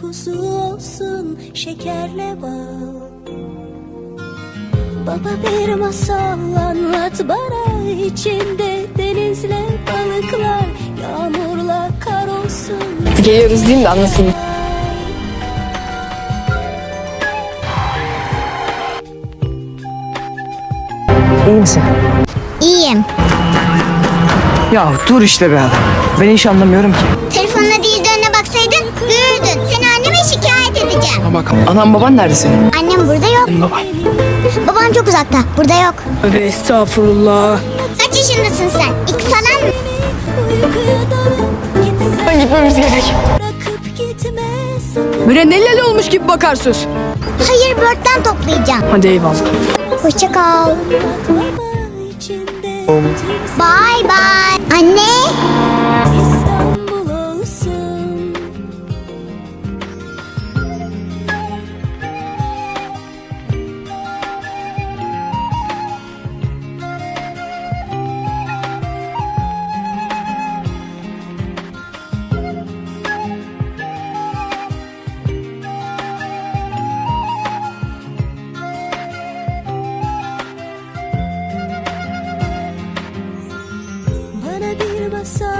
kuzu olsun şekerle bal Baba bir masal anlat bana içinde denizle balıklar Yağmurla kar olsun Geliyoruz değil mi anlasın? İyi misin? İyiyim. Ya dur işte be adam. Ben hiç anlamıyorum ki. Telefonuna değil de Ama bak anam baban nerede senin? Annem burada yok. Baba. Babam çok uzakta. Burada yok. Tövbe estağfurullah. Kaç yaşındasın sen? İki falan mı? Gitsen Gitmemiz gerek. Neler olmuş gibi bakarsın. Hayır börtten toplayacağım. Hadi eyvallah. Hoşça kal. Bye bye. Anne. masa